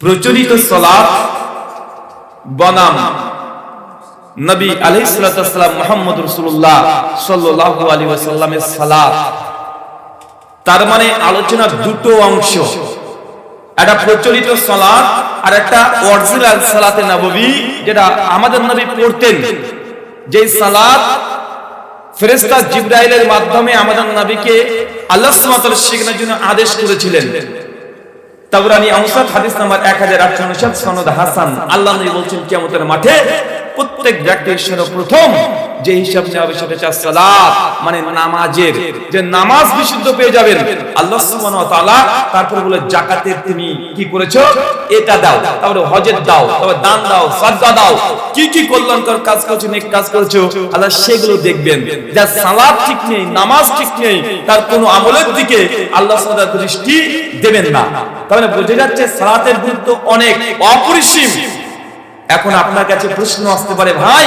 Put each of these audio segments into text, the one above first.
প্রচলিত সলাপ বনাম নবী আলাইসালাম মোহাম্মদ রসুল্লাহ সাল্লাহ আলী ওয়াসাল্লামের তার মানে আলোচনা দুটো অংশ, একটা প্রচলিত সালাত আর একটা অরিজিনাল সালাতে নবী যেটা আমাদের নবী পড়তেন। যে সালাত ফেরেশতা জিব্রাইলের মাধ্যমে আমাদের নবীকে আল্লাহ ওয়া শেখানোর জন্য আদেশ করেছিলেন। তাবরানি আউসাদ, হাদিস নাম্বার 1868 সনদ হাসান। আল্লাহ নবী বলছেন, কিয়ামতের মাঠে প্রত্যেক ব্যক্তির সর্বপ্রথম যে হিসাব নেওয়া সেটা হচ্ছে সালাত মানে নামাজের। যে নামাজ বিশুদ্ধ পেয়ে যাবেন, আল্লাহ সুবহানাহু ওয়া তাআলা তারপর বলে যাকাতের তুমি কি করেছ? এটা দাও। তারপরে হজের দাও, তারপরে দান দাও, সাদকা দাও। কি কি কল্যাণকর কাজ করেছ, নেক কাজ করেছ, আল্লাহ সেগুলো দেখবেন। যা সালাত ঠিক নেই, নামাজ ঠিক নেই, তার কোনো আমলের দিকে আল্লাহ সুবহানাহু তাআলা দৃষ্টি দেবেন না। তাহলে বোঝা যাচ্ছে সালাতের গুরুত্ব অনেক, অপরিসীম। এখন আপনার কাছে প্রশ্ন আসতে পারে, ভাই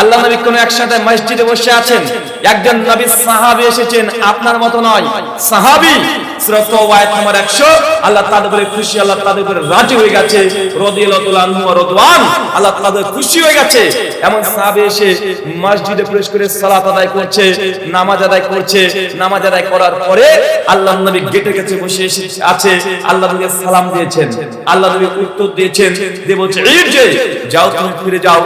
আল্লাহ নবী কোন একসাথে মসজিদে বসে আছেন? একজন নবী সাহাবী এসেছেন, আপনার মতো নয়। সাহাবী সূরা তাওবা নম্বর 100 আল্লাহ তাদের উপরে খুশি, আল্লাহ তাদের উপরে রাজি গেছে। রাদিয়াল্লাহু আনহু ওয়া রাদওয়ান, আল্লাহ তাদের খুশি গেছে। এমন সাহাবী এসে মসজিদে প্রবেশ করে সালাত আদায় করছে, নামাজ করার পরে বসে আছে। আল্লাহ সালাম দিয়েছেন। আল্লাহ নবী উত্তর দিয়েছেন যাও তুমি ফিরে যাও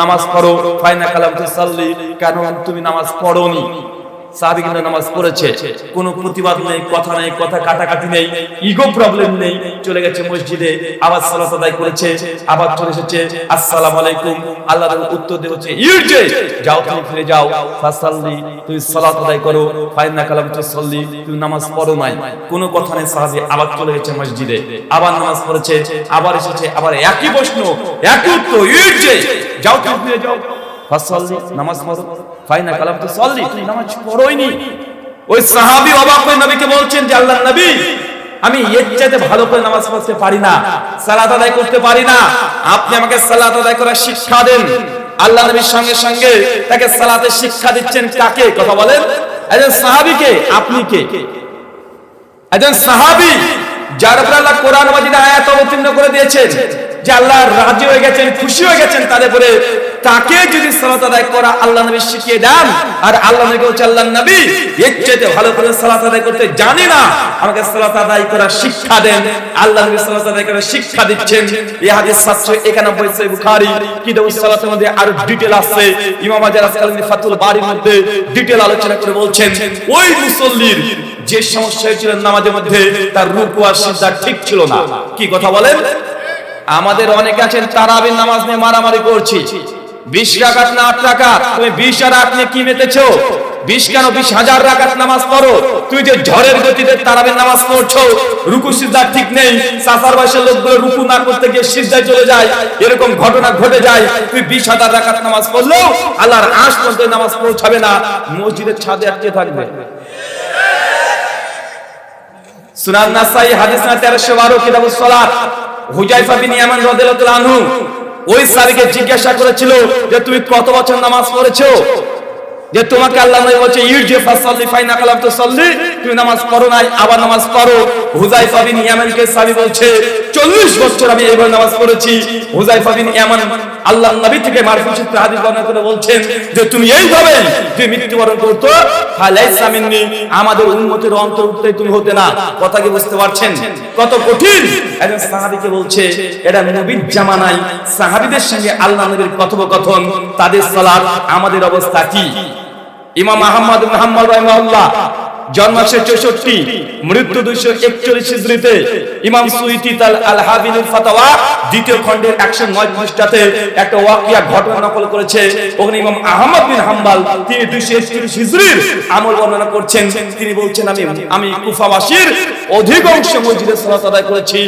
নামাজ পড়ো। ফাইনা কালাম তুসাল্লি কেন তুমি নামাজ পড়োনি। সাহাবী কিন্তু নামাজ পড়েছে। কোনো প্রতিবাদ নেই, কথা নেই, কথা কাটাকাটি নেই ইগো প্রবলেম নেই। চলে গেছে মসজিদে, আবার সালাত আদায় করেছে, আবার চলে এসেছে। আসসালামু আলাইকুম। আল্লাহর উত্তর ইরজে যাও, তুমি ফিরে যাও। ফাসাল্লি, তুমি সালাত আদায় করো। ফাইনা কালাম তুমি নামাজ পড়ো নাই। কোনো কথা নেই আবার চলে গেছে মসজিদে, আবার নামাজ পড়েছে, আবার এসেছে, আবার একই প্রশ্ন, একই উত্তর ইরজে যাও, তুমি ফিরে যাও। ফাসাল্লি নামাজ পড়ো ফাইনা কালাম তো সল্লি তুই নামাজ পড়োইনি ওই সাহাবী অবাক হয়ে নবীকে বলছেন যে আল্লাহর নবী, আমি এর চাইতে ভালো করে নামাজ পড়তে পারি না, সালাত আদায় করতে পারি না। আপনি আমাকে সালাত আদায় করার শিক্ষা দেন। আল্লাহ নবীর সঙ্গে সঙ্গে তাকে সালাতের শিক্ষা দিচ্ছেন কাকে? কথা বলেন। একজন সাহাবীকে আপনি কে? একজন সাহাবী, যার উপর আল্লাহ কোরআন মাজিদে আয়াত অবতীর্ণ করে দিয়েছেন। যে আল্লাহ রাজি হয়ে গেছেন, খুশি হয়ে গেছেন, তাদের উপরে তাকে যদি সালাত আদায় করা আল্লাহ নবী শিখিয়ে দেন, আর আল্লাহ নবী বলছে আল্লাহ নবী, এর চাইতে ভালো করে সালাত আদায় করতে জানি না, আমাকে সালাত আদায় করার শিক্ষা দেন, আল্লাহ নবী সালাত আদায় করার শিক্ষা দিচ্ছেন। এই হাদিস 791 সহিহ বুখারী কিতাবুস সালাতের মধ্যে আরও ডিটেইল আছে। ইমাম আজহার আসকালানি ফাতুল বারির মধ্যে ডিটেইল আলোচনা করে বলছেন, ওই মুসল্লির যে সমস্যা হয়েছিল নামাজের মধ্যে, তার রুকু আর সিজদা ঠিক ছিল না। কি কথা বলেন? আমাদের অনেকে আছেন তারাবির নামাজ নিয়ে মারামারি করছি। বিশ রাকাত না আট রাকাত? তুমি বিশ আর আট নিয়ে কি মেতেছো? বিশ কেন বিশ হাজার রাকাত নামাজ পড়ো? তুই যে ঝড়ের গতিতে তারাবির নামাজ পড়ছো, রুকু সিজদা ঠিক নেই সাফার বয়সের লোকগুলো রুকু না করতে গিয়ে সিজদায় চলে যায়, এরকম ঘটনা ঘটে যায় তুই বিশ হাজার রাকাত নামাজ পড়লেও আল্লাহর আশ পর্যন্ত নামাজ পৌঁছাবে না, মসজিদের ছাদে আটকে থাকবে। সুনান নাসাই, হাদিস না 1312 কিতাবুস সালাত। হুজাইফা বিন ইয়ামান রাদিয়াল্লাহু আনহু ওই জিজ্ঞাসা করেছিল যে তুমি কত বছর নামাজ পড়েছো? যে তোমাকে আল্লাহ নবী বলছে, ইরজি ফাসাল্লি ফাইনা কালাম তো সাল্লি। তুমি নামাজ পড়ো নাই, আবার নামাজ পড়ো। হুজাইফা বিন ইয়ামানকে সাহাবী বলছে 40 বছর আমি এইভাবে নামাজ পড়েছি। হুজাইফা বিন ইয়ামান আল্লাহর নবী থেকে মারফু সূত্রে হাদিস বর্ণনা করে বলছেন যে তুমি এইভাবে যে মৃত্যুবরণ করতো, ফালাইসা মিন্নি, আমাদের উম্মতের অন্তর্ভুক্ত তুমি হতে না। কথা কি বুঝতে পারছেন? কত কঠিন। একজন সাহাবীকে বলছে, এটা নবীর জামানায় সাহাবীদের সঙ্গে আল্লাহ নবীর কথোপকথন, তাদের আমাদের অবস্থা কি? ইমাম আহমদ মুহাম্মদ রাহিমাহুল্লাহ জন্মাশে চৌষট্টি মৃত্যু দুইশো একচল্লিশ হিজড়িতে। ইমাম সুইতি তাল ফাতাওয়া দ্বিতীয় খণ্ডের একশো নয় পৃষ্ঠাতে একটা ওয়াকিয়া ঘটনা নকল করেছে। ওখানে ইমাম আহমদ বিন হাম্বাল, তিনি দুইশো একচল্লিশ হিজড়ির আমল বর্ণনা করছেন। তিনি বলছেন, আমি আমি কুফাবাসীর সালাত আদায় করেছি,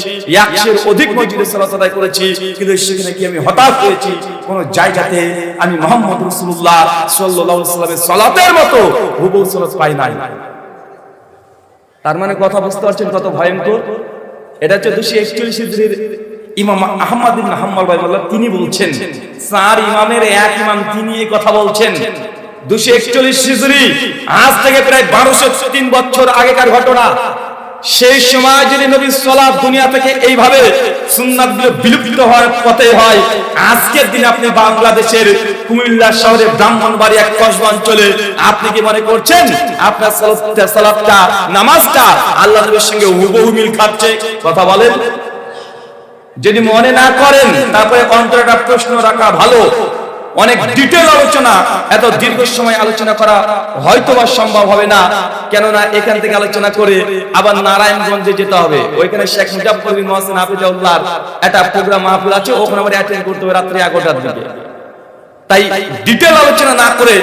একশের অধিক মসজিদে সালাত আদায় করেছি, কিন্তু সেখানে কি আমি হতাশ হয়েছি। কোন জায়গাতে আমি মোহাম্মদ রসুল্লাহ সাল্লাহ সাল্লামের সালাতের মতো হুবু সালাত পাই নাই। তার মানে কথা বুঝতে পারছেন কত ভয়ঙ্কর? এটা হচ্ছে দুশো একচল্লিশ হিজড়ির ইমাম আহমদ ইবনে ভাই রাহিমাহুল্লাহ তিনি বলছেন, চার ইমামের এক ইমাম তিনি এই কথা বলছেন। দুশো একচল্লিশ হিজড়ি আজ থেকে প্রায় বারোশো তিন বছর আগেকার ঘটনা। সেই সময় যদি নবী সালাত দুনিয়া থেকে এইভাবে সুন্নাতগুলো বিলুপ্ত হওয়ার পথে হয়, আজকের দিনে আপনি বাংলাদেশের কুমিল্লা শহরে ব্রাহ্মণবাড়ি এক কসবা অঞ্চলে, আপনি কি মনে করছেন? আপনার সালাতটা, নামাজটা আল্লাহ নবীর সঙ্গে হুবহু মিল খাচ্ছে? কথা বলেন। যদি মনে না করেন, তারপরে অন্তরটা প্রশ্ন রাখা ভালো। অনেক ডিটেল আলোচনা, এত দীর্ঘ সময় আলোচনা করা হয়তো বা সম্ভব হবে না। কেননা এখান থেকে আলোচনা করে আবার নারায়ণগঞ্জে যেতে হবে। ওইখানে শেখ মুজাফর একটা প্রোগ্রাম মাহফিল আছে, ওখানে আমার অ্যাটেন্ড করতে হবে রাত্রি এগারোটার দিকে। তাই ডিটেল আলোচনা না করে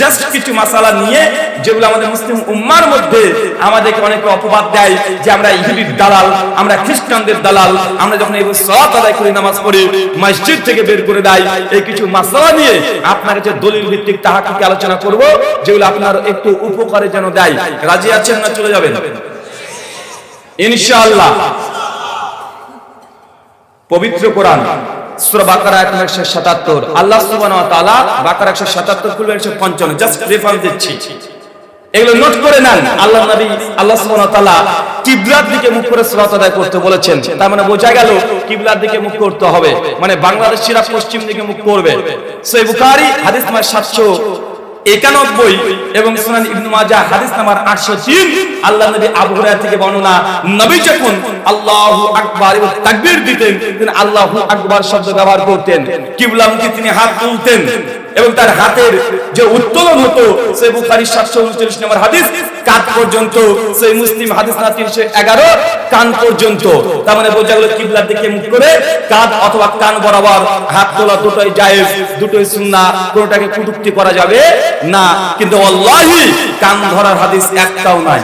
জাস্ট কিছু মাসালা নিয়ে যেগুলো আমাদের মুসলিম উম্মার মধ্যে আমাদেরকে অনেকে অপবাদ দেয় যে আমরা ইহুদির দালাল, আমরা খ্রিস্টানদের দালাল, আমরা যখন এই সালাত আদায় করি, নামাজ পড়ি, মসজিদ থেকে বের করে দেয়, এই কিছু মাসালা নিয়ে আপনার কাছে দলিল ভিত্তিক তাহাকে আলোচনা করব, যেগুলো আপনার একটু উপকারে যেন দেয়। রাজি আছেন না চলে যাবেন? ইনশাআল্লাহ। পবিত্র কোরআন। সূরা বাকারা 177 আল্লাহ সুবহানাহু ওয়া তাআলা বাকারা 177 খুলবে 155 জাস্ট রেফারেন্স দিচ্ছি। এগুলো নোট করে নেন। আল্লাহ নবী, আল্লাহ সুবহানাহু ওয়া তাআলা কিবলার দিকে মুখ করে সালাত আদায় করতে বলেছেন। তার মানে বোঝা গেল দিকে মুখ করতে হবে। মানে বাংলাদেশিরা পশ্চিম দিকে মুখ করবে। সহিহ বুখারী, হাদিস নাম্বার 700 একানব্বই এবং সুনান ইবনু মাজা হাদিস নাম্বার 803 আল্লাহ নবী আবু হুরায়রা থেকে বর্ণনা, নবী যখন আল্লাহু আকবার এবং তাকবীর দিতেন, তিনি আল্লাহু আকবার শব্দ ব্যবহার করতেন, কিবলামুখী তিনি হাত তুলতেন। এবং তার হাতের যে উত্তোলন হতো, সেই বুখারী 739 নম্বর হাদিস কাঁধ পর্যন্ত, সেই মুসলিম হাদিস না 311 কান পর্যন্ত। তার মানে বোঝা গেল কিবলার দিকে মুখ করে কাঁধ অথবা কান বরাবর হাত তোলা দুটোই জায়েজ, দুটোই সুন্নাহ, কোনটাকে কটূক্তি করা যাবে না। কিন্তু আল্লাহি কান ধরার হাদিস একটাও নাই।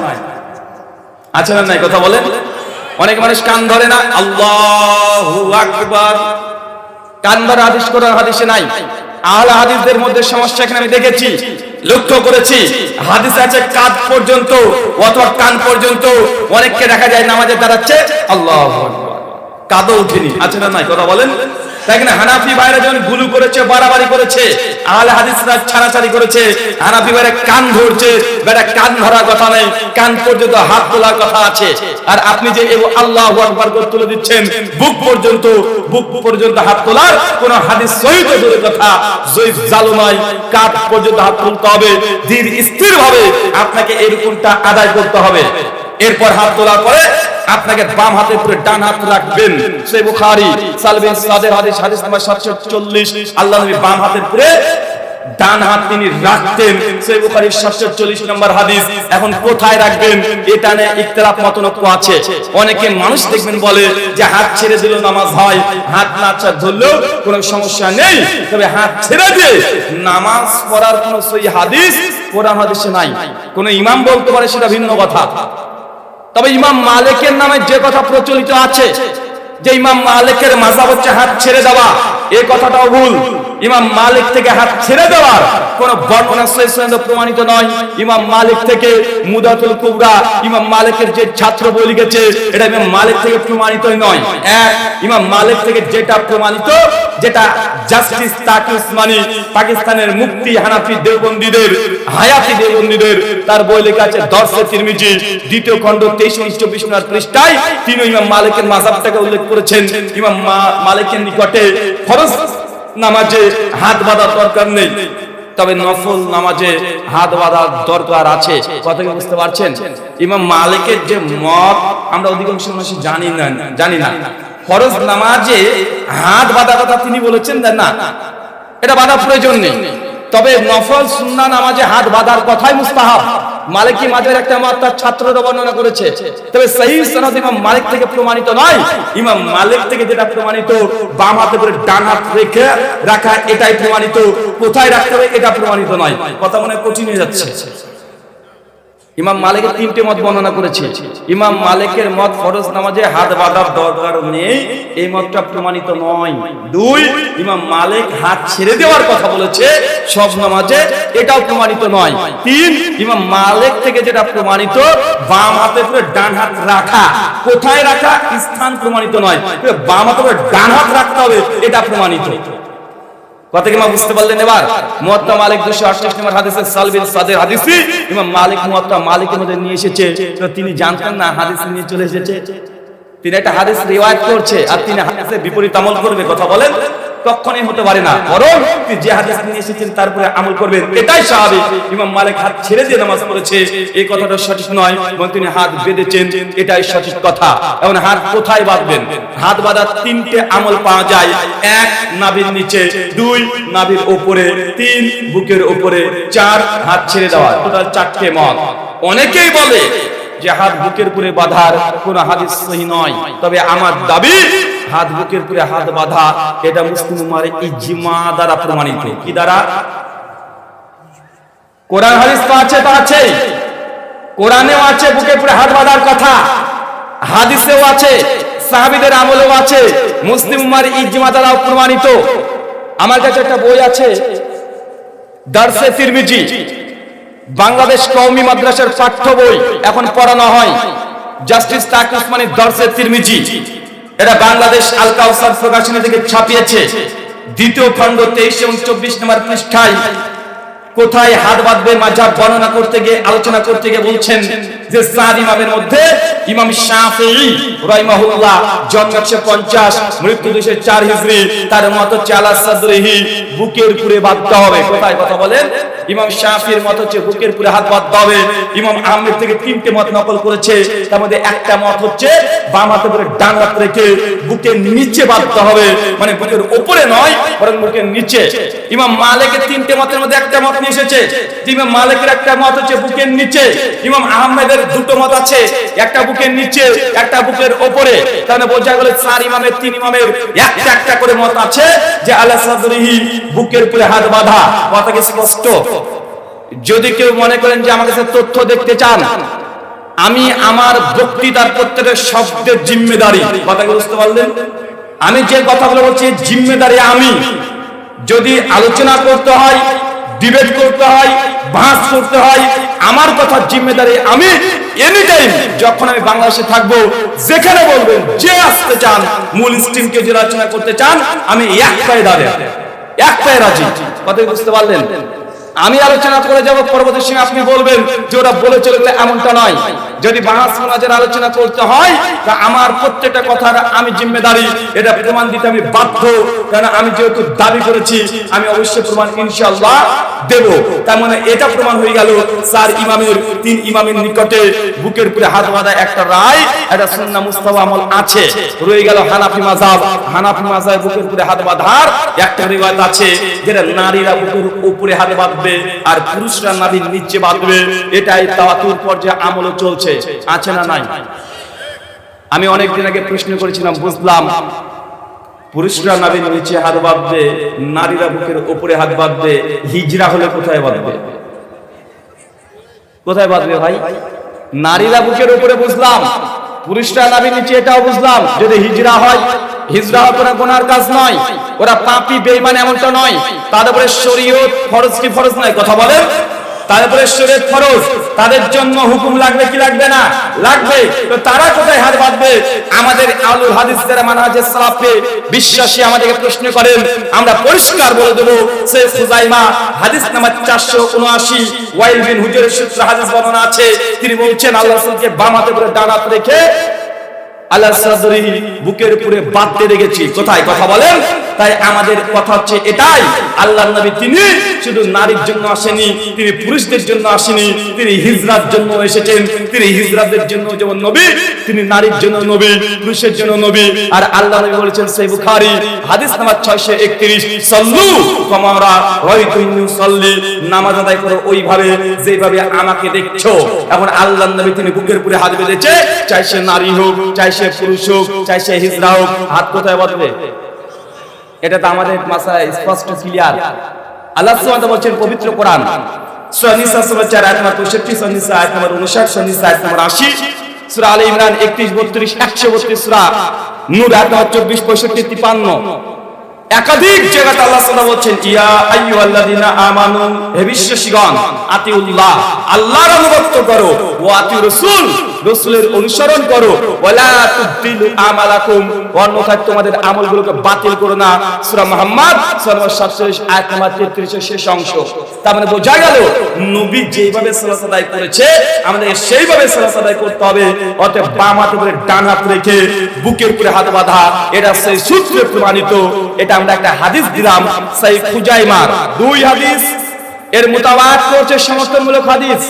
আছে না নাই কথা বলেন? অনেক মানুষ কান ধরে না, আল্লাহু আকবার। কান ধরা হাদিস করার হাদিসে নাই। আহলে হাদিসদের মধ্যে সমস্যা এখানে আমি দেখেছি, লক্ষ্য করেছি, হাদিস আছে কাঁধ পর্যন্ত অথবা কান পর্যন্ত, অনেককে দেখা যায় নামাজে দাঁড়াচ্ছে আল্লাহ কাদও উঠেনি, আছে না নাই? কথা বলেন? বুক পর্যন্ত বুক পর্যন্ত হাত তোলার হাদিস হাত তুলতে হবে ধীর স্থির ভাবে আপনাকে এরকমটা আদায় করতে হবে। এরপর হাত তোলার পরে আপনাকে বাম হাতের উপরে ডান হাত রাখবেন। সেই বুখারী, সালবিন সাদের হাদিস হাদিস নাম্বার 740 আল্লাহ নবী বাম হাতের উপরে ডান হাত তিনি রাখতেন। সেই বুখারী 740 নম্বর হাদিস। এখন কোথায় রাখবেন? এটা নিয়ে ইখতিলাফ মতনৈক্য আছে। অনেকে মানুষ দেখবেন বলে যে হাত ছেড়ে দিলেও নামাজ হয়। হাত না ছাড় ধরলেও কোনো সমস্যা নেই। তবে হাত ছেড়ে দিয়ে নামাজ পড়ার কোনো সই হাদিস কোরআন হাদিসে নাই। কোন ইমাম বলতে পারে সেটা ভিন্ন কথা। তবে ইমাম মালিকের নামে যে কথা প্রচলিত আছে, যে ইমাম মালিকের মাজাব হচ্ছে হাত ছেড়ে দেওয়া এ কথাটাও ভুল। ইমাম মালিক থেকে হাত ছেড়ে দেওয়ার কোন বর্ণনা সহিহ প্রমাণিত নয়। ইমাম মালিক থেকে মুদাতুল কুবরা, ইমাম মালিকের যে ছাত্র বই লিখেছে, এটা ইমাম মালিক থেকে প্রমাণিত নয়। এক, ইমাম মালিক থেকে যেটা প্রমাণিত, যেটা জাস্টিস তাকি উসমানী পাকিস্তানের মুক্তি হানাফি দেওবন্দীদের, হায়াতি দেওবন্দীদের, তার বই লেখা আছে দর্শে তিরমিজি, দ্বিতীয় খণ্ড তেইশ, উনিশ, চব্বিশ নম্বর পৃষ্ঠায়। তিনি ইমাম মালিকের মাজাবটাকে উল্লেখ করেছেন। ইমাম মালিকের নিকটে ফরজ নামাজে হাত বাঁধার দরকার নেই। তবে নফল নামাজে হাত বাঁধার দরকার আছে। কথা বুঝতে পারছেন? ইমাম মালিকের যে মত, আমরা অধিকাংশ মানুষ জানি না জানি না। ফরজ নামাজে হাত বাঁধা কথা তিনি বলেছেন না, এটা বাঁধা প্রয়োজন নেই। তবে নফল সুন্নাহ নামাজে হাত বাঁধার কথাই মুস্তাহাব। মালিকি মাঝের একটা মত তার ছাত্ররা বর্ণনা করেছে। তবে সেই সনদ ইমাম মালিক থেকে প্রমাণিত নয়। ইমাম মালিক থেকে যেটা প্রমাণিত, বাম হাতে করে ডান হাত রেখে রাখা এটাই প্রমাণিত। কোথায় রাখতে হবে এটা প্রমাণিত নয়। কথা মনে কঠিন হয়ে যাচ্ছে। ইমাম মালিকের তিনটে মত বর্ণনা করেছে। ইমাম মালিকের মত ফরজ নামাজে হাত বাঁধার দরকার নেই, এই মতটা প্রমাণিত নয়। দুই, ইমাম মালিক হাত ছেড়ে দেওয়ার কথা বলেছে, সব নামাজে এটাও প্রমাণিত নয়। তিন, ইমাম মালিক থেকে যেটা প্রমাণিত, বাম হাতে পুরো ডান হাত রাখা। কোথায় রাখা? স্থান প্রমাণিত নয়। বাম হাতে পুরো ডান হাত রাখতে হবে, এটা প্রমাণিত। বুঝতে মালিক 228 নম্বর হাদিসে সালবিন সাদের হাদিসি ইমাম মালিক নিয়ে এসেছে। তিনি জানতেন না হাদিস চলে তিনি একটা হাদিস করছে আর তিনি বিপরীত আমল করবে, কথা বলেন। কখনই হতে পারে না। বরং তিনি যে হাদিস নিয়ে এসেছেন, তারপরে আমল করবেন, এটাই স্বাভাবিক। ইমাম মালিক হাত ছেড়ে দিয়ে নামাজ পড়েছে, এই কথাটা সঠিক নয় এবং তিনি হাত বেঁধেছেন, এটাই সঠিক কথা। এবং হাত কোথায় বাঁধবেন? হাত বাঁধার তিনটে আমল পাওয়া যায়। এক, নাভির নিচে, দুই, নাভির উপরে তিন, বুকের উপরে চার, হাত ছেড়ে দেওয়া। টোটাল চারটে মত। অনেকেই বলে যে হাত বুকের উপরে বাঁধার কোন হাদিস সহি নয়। তবে আমার দাবি হাত বুকের উপরে হাত বাঁধা, এটা মুসলিম উম্মার ইজমা দ্বারা প্রমাণিত। কি দ্বারা? কোরআন হাদিস তো আছে তো আছে কোরআনেও আছে বুকের উপরে হাত বাঁধার কথা। হাদিসেও আছে, সাহাবীদের আমলেও আছে, মুসলিম উম্মার ইজমা দ্বারা প্রমাণিত। আমার কাছে একটা বই আছে, দারসে তিরমিজি। বাংলাদেশ কওমি মাদ্রাসার পাঠ্য বই এখন পড়ানো হয়। জাস্টিস তাক উসমানের দর্শে তিরমিজি। এটা বাংলাদেশ আল কাউসার প্রকাশনী থেকে ছাপিয়েছে। দ্বিতীয় খণ্ড তেইশ এবং চব্বিশ নম্বর পৃষ্ঠায় কোথায় হাত বাঁধবে মাঝাব বর্ণনা করতে গিয়ে, আলোচনা করতে গিয়ে বলছেন যে সাদ ইমামের মধ্যে ইমাম শাফিঈ রাহিমাহুল্লাহ জন্ম 150 মৃত্যু 204 হিজরি, তার মত হচ্ছে আলা সাদরিহি, বুকের পুরে বাঁধতে হবে। কোথায় কথা বলেন? ইমাম শাফির মত হচ্ছে বুকের পুরে হাত বাঁধতে হবে। ইমাম আহমেদ থেকে তিনটে মত নকল করেছে। তার মধ্যে একটা মত হচ্ছে বাম হাতে করে ডান হাত রেখে বুকের নিচে বাঁধতে হবে। মানে বুকের উপরে নয়, বরং বুকের নিচে। ইমাম মালিকের তিনটে মতের মধ্যে একটা মত নিয়ে এসেছে। ইমাম মালিকের একটা মত হচ্ছে বুকের নিচে। ইমাম আহমেদের দুটো মত আছে। একটা বুকের নিচে, একটা বুকের উপরে তাহলে বোঝা গেল চার ইমামের, তিন ইমামের একটা একটা করে মত আছে যে আল্লাহ বুকের উপরে হাত বাঁধা। স্পষ্ট? যদি কেউ মনে করেন যে আমার কাছে তথ্য দেখতে চান, আমি আমার বক্তৃতার প্রত্যেকের শব্দের জিম্মেদারি। কথা কি বুঝতে পারলেন? আমি যে কথাগুলো বলছি, জিম্মেদারি আমি। যদি আলোচনা করতে হয় ডিবেট করতে হয় বাস করতে হয়, আমার কথা জিম্মেদারি আমি এনি যখন আমি বাংলাদেশে থাকব, যেখানে বলবেন যে আসতে চান, মূল স্ট্রিমকে যে রচনা করতে চান, আমি এক পায়ে দাঁড়িয়ে, এক পায়ে রাজি। কথা বুঝতে পারলেন? আমি আলোচনা করে যাব, পরবর্তী সময় আপনি বলবেন যে ওরা বলে চলেছে এমনটা নয়। যদি বাহাস সমাজের আলোচনা করতে হয়, তা আমার প্রত্যেকটা কথার আমি জিম্মেদারি। এটা প্রমাণ দিতে আমি বাধ্য কারণ আমি যেহেতু দাবি করেছি, আমি অবশ্যই প্রমাণ ইনশাআল্লাহ দেব। তার মানে এটা প্রমাণ হয়ে গেল চার ইমামের, তিন ইমামের নিকটে বুকের উপরে হাত বাঁধা একটা রায়, একটা সুন্না মুস্তাফা আমল আছে। রয়ে গেল হানাফি মাযহাব। হানাফি মাযহাব বুকের উপরে হাত বাঁধার একটা রিওয়ায়াত আছে, যেটা নারীরা বুকের উপরে হাত বাঁধবে। আর পুরুষরা নাভির নিচে বাঁধবে। এটাই তাওয়াতুর পর্যায়ে আমল চলছে। আছে না নাই? আমি অনেকদিন আগে প্রশ্ন করেছিলাম, বুঝলাম পুরুষরা নাভির নিচে হাত বাঁধবে, নারীরা বুকের উপরে হাত বাঁধবে, হিজরা হলে কোথায় বাঁধবে? কোথায় বাঁধবে ভাই? নারীরা বুকের উপরে বুঝলাম। পুরুষরা নাভির নিচে, এটাও বুঝলাম। যদি হিজরা হয়, হিজরা কোনো গোনার কাজ নয়। ওরা পাপি বেইমান এমনটা নয়। তাদের উপরে শরীয়ত ফরজ কি ফরজ নয়? কথা বলেন। তারপরে শরীয়ত ফরজ। তাদের জন্য হুকুম লাগবে কি লাগবে না? লাগবে। তো তারা কোথায় হাত বাঁধবে? আমাদের আলুল হাদিস যারা মানহাজে সালাফে বিশ্বাসী আমাদেরকে প্রশ্ন করেন, আমরা পরিষ্কার বলে দেব, শেখ হুজাইমা হাদিস নাম্বার 479 ওয়াইল বিন হুজুরের সূত্র হাদিস বর্ণনা আছে। তিনি বলছেন, আল্লাহ রাসূলকে বাম হাতে করে ডান হাত রেখে আল্লাহ সাদরি বুকের উপরে বাঁধতে রেখেছি কোথায়? কথা বলেন। তাই আমাদের কথা হচ্ছে এটাই। আল্লাহ নবী তিনি শুধু নারীর জন্য আসেনি, তিনি পুরুষদের জন্য আসেনি, তিনি হিজরার জন্য এসেছেন, তিনি হিজরাদের জন্য যেমন নবী, তিনি নারীর জন্য নবী, পুরুষের জন্য নবী। আর আল্লাহ নবী বলেছেন সেই বুখারী হাদিস নাম্বার 631 সাল্লু কামারা রাইতুনি সাল্লি নামাজ আদায় করো ওইভাবে যেভাবে আমাকে দেখছ। এখন আল্লাহ নবী তিনি বুকের উপরে হাত বেঁধেছে, চাই সে নারী হোক, চাই সে পুরুষ হোক, চাই সে হিজরা হোক। হাত কোথায় বাঁধবে? এটা তো আমাদের মাসায় স্পষ্ট ক্লিয়ার আল্লাহ সুবহানাহু বলছেন, পবিত্র কোরআন। সূরা নিসা, সূরা 4 আয়াত নম্বর 65 সূরা নিসা, আয়াত নম্বর 59 সূরা নিসা, আয়াত নম্বর 80 সূরা আলে ইমরান 31 32 132 সূরা, নূর, আয়াত নম্বর 24 65 53 একাধিক জায়গাতে আল্লাহ সুবহানাহু বলছেন, ইয়া আইয়ুহাল্লাযিনা আমানু, হে বিশ্বাসীগণ, আতিউল্লাহ, আল্লাহর অনুগত করো, ও আতি রাসূল রাসূলের অনুসরণ করো। ওয়ালা তুবতিলু আমালাকুম। তোমাদের আমলগুলোকে বাতিল করো না। সূরা মুহাম্মদ সূরা 47 আয়াত নম্বর 33 এর শেষ অংশ। তার মানে বোঝা গেল, নবী যেভাবে সালাত আদায় করেছে, আমাদের সেইভাবে সালাত আদায় করতে হবে। অতএব বাম ডান হাত রেখে বুকের উপরে হাত বাঁধা, এটা সেই সূত্রে প্রমাণিত। এটা আমরা একটা হাদিস দিলাম, সেই খুজাইমার। দুই হাদিস এর মোতাবাক করছে সমর্থনমূলক হাদিস।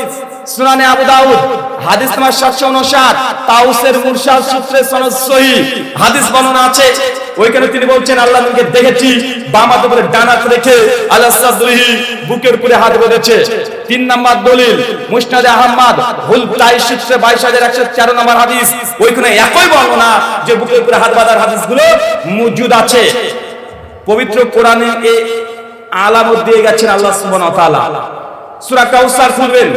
সুনানে আবু দাউদ, হাদিস নাম্বার 759 তাউসের মুরসাল সূত্রে সনদ সহি, হাদিস বর্ণনা আছে। ওইখানে তিনি বলছেন, আল্লাহ নবীকে দেখেছি, বাম হাতে করে ডান হাত রেখে আল্লাহ সাদরিহি, বুকের উপরে হাত বেঁধেছে। তিন নাম্বার দলিল, মুসনাদে আহমদ হুল তাই সূত্রে 22113 নম্বর হাদিস। ওইখানে একই বর্ণনা যে বুকের উপরে হাত বাঁধার হাদিসগুলো মজুদ আছে। পবিত্র কোরআনে এই আলামত দিয়ে গেছেন আল্লাহ সুবহানাহু ওয়া তাআলা। সূরা কাউসার খুলবেন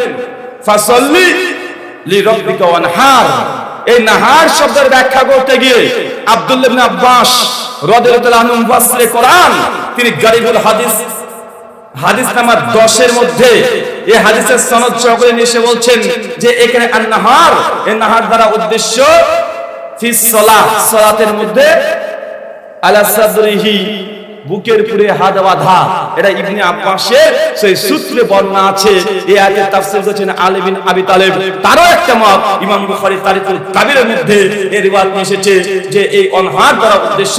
ওয়ানহার। এই নাহার শব্দের ব্যাখ্যা করতে গিয়ে আব্দুল্লাহ ইবনে আব্বাস রাদিয়াল্লাহু আনহু কোরআন, তিনি গরিবুল হাদিস হাদিস নাম্বার 10 এর মধ্যে এই হাদিসের সনদ সহকারে এসে বলছেন যে এখানে আন নাহার এই নাহার দ্বারা উদ্দেশ্য ফি সালাহ, সালাতের মধ্যে আলা সাদরিহি বুকের উপরে হাত বাঁধা। এটা ইবনে আব্বাসের সেই সূত্রে বর্ণনা আছে। এই আয়াতের তাফসীর করেছেন আলী বিন আবি তালেব। তারও একটা মত ইমাম বুখারী তারিখুল কাবিরের মধ্যে এই রিওয়ায়াত এসেছে যে এই অনহার দ্বারা উদ্দেশ্য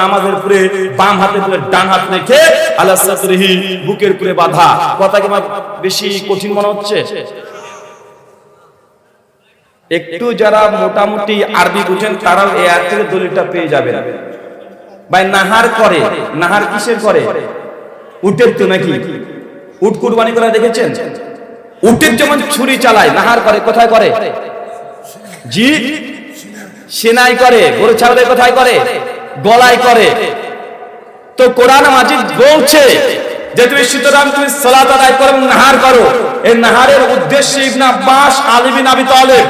নামাজের উপরে বাম হাতে উপরে ডান হাত রেখে আলা সাদরিহি বুকের উপরে বাঁধা। কথা কি আমার বেশি কঠিন মনে হচ্ছে? একটু যারা মোটামুটি আরবি বুঝেন তারাও এই আয়াত থেকে দলিলটা পেয়ে যাবেন। ভাই, নাহার করে। নাহার কিসের করে? উটের তো নাকি? উট কুরবানি করা দেখেছেন? উটের যেমন ছুরি চালায়, নাহার করে, কোথায় করে? জি? সেনাই করে, গরু ছাগলের কোথায় করে? গলায় করে। তো কোরআন মাজিদ বলছে যে তুমি সুতরাং তুমি সালাত আদায় করো নাহার করো। এই নাহারের উদ্দেশ্যে ইবনে আব্বাস আলী বিন আবি তালেব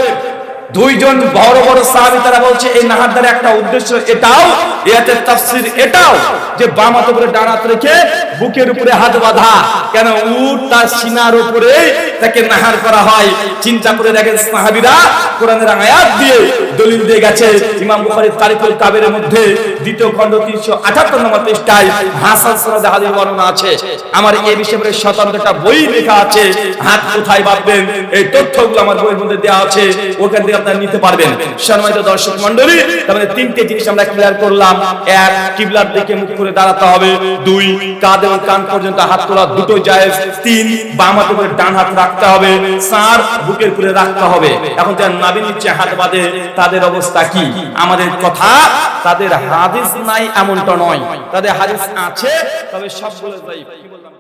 দুইজন বড় বড় সাহাবী তারা বলছে, এই নাহার দ্বারা একটা উদ্দেশ্য এটাও ইয়াতের তাফসীর এটাও, যে বাম হাত উপরে হাত রেখে বুকের উপরে হাত বাঁধা। কেন? উট তার সিনার উপরে তাকে নাহার করা হয়। চিন্তা করে দেখেন সাহাবীরা কোরআনের আয়াত দিয়ে দলিল দিয়ে গেছে। ইমাম বুখারীর তারিখুল কাবেরের মধ্যে দ্বিতীয় খণ্ড 378 নম্বর পৃষ্ঠায় হাসান সনদে হাদিস বর্ণনা আছে। আমার এই বিষয়ে স্বতন্ত্র একটা বই লেখা আছে। হাত কোথায় বাঁধবেন? এই তথ্যগুলো আমার বইয়ের মধ্যে দেওয়া আছে। ওখান থেকে আপনারা নিতে পারবেন। সম্মানিত দর্শক মণ্ডলী, তার মানে তিনটে জিনিস আমরা ক্লিয়ার করলাম। এক, কিবলার দিকে মুখ করে দাঁড়াতে হবে। দুই, কাঁধ এবং কান পর্যন্ত হাত তোলা দুটো জায়েজ, তিন, বাম হাতে করে ডান হাত রাখতে হবে, চার, বুকের উপরে রাখতে হবে। এখন যারা নাবি নিচে হাত বাঁধে, তাদের অবস্থা কি? আমাদের কথা, তাদের হাদিস নাই, এমনটা নয়। তাদের হাদিস আছে, তবে সবগুলো কি বললাম?